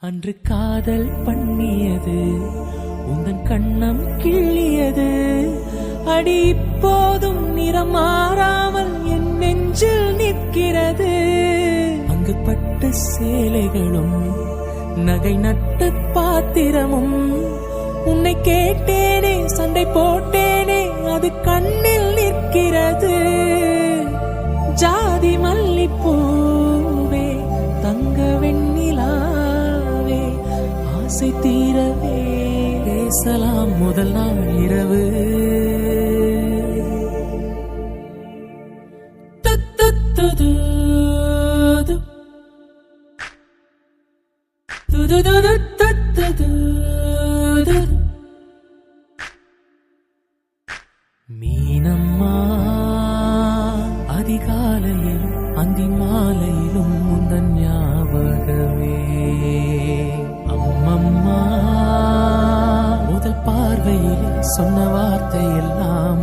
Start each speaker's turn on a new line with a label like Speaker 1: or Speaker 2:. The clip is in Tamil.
Speaker 1: அன்று காதல் பண்ணியது உங்கள் கண்ணம் கிள்ளியது. அடி இப்போதும் நிறம் மாறாமல் என் நெஞ்சில் நிற்கிறது. அங்கு பட்ட சேலைகளும் நகை நட்ட பாத்திரமும் உன்னை கேட்டேனே சண்டை போட்டேனே அது கண்ணில் நிற்கிறது. ஓசை தீரவே பேசலாம் முதல் நாள் இரவு. மீனம்மா அதிகாலையில் அந்தி மாலையிலும் முந்தன் வாயிலே சொன்ன வார்த்தை எல்லாம்